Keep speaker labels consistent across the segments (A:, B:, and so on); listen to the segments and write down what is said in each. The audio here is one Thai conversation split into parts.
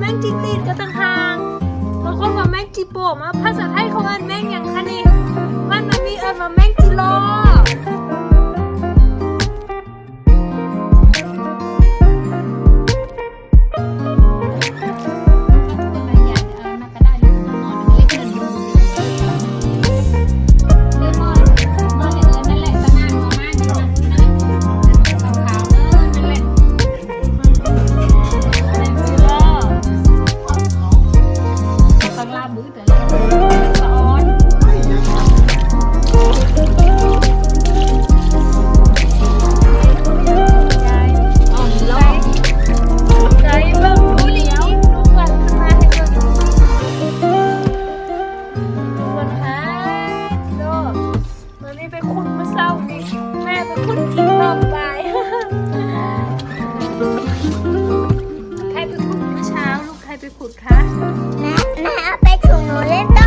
A: แมงจิงตีดก็ต่างหากบา
B: งคนว่าแม
A: งจิโปมาภาษา
B: ไทย
A: เขาอ่นแมงอย่างคะนี่มันมีเออญว่าแมง ไปขุดคะแม่แม่เอาไปถุงหนูเล่น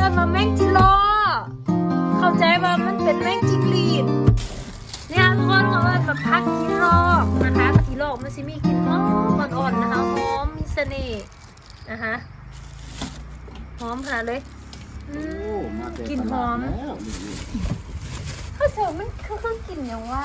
A: อิ้นว่าแมงจิโร่เข้าใจว่ามันเป็นแมงจิ้งหรีดเนี่ยทุกคนเขาเอิ้นแบบพักกีรอกนะคะกีรอกมันสิมีกลิ่นหอมอ่อนๆนะคะหอมมีเสน่ห์นะคะหอมขนาดเลยอืมกลิ่นหอม
C: แล้วนี่
A: ข้าวเสือมันคือคือกลิ่นอย่างว่า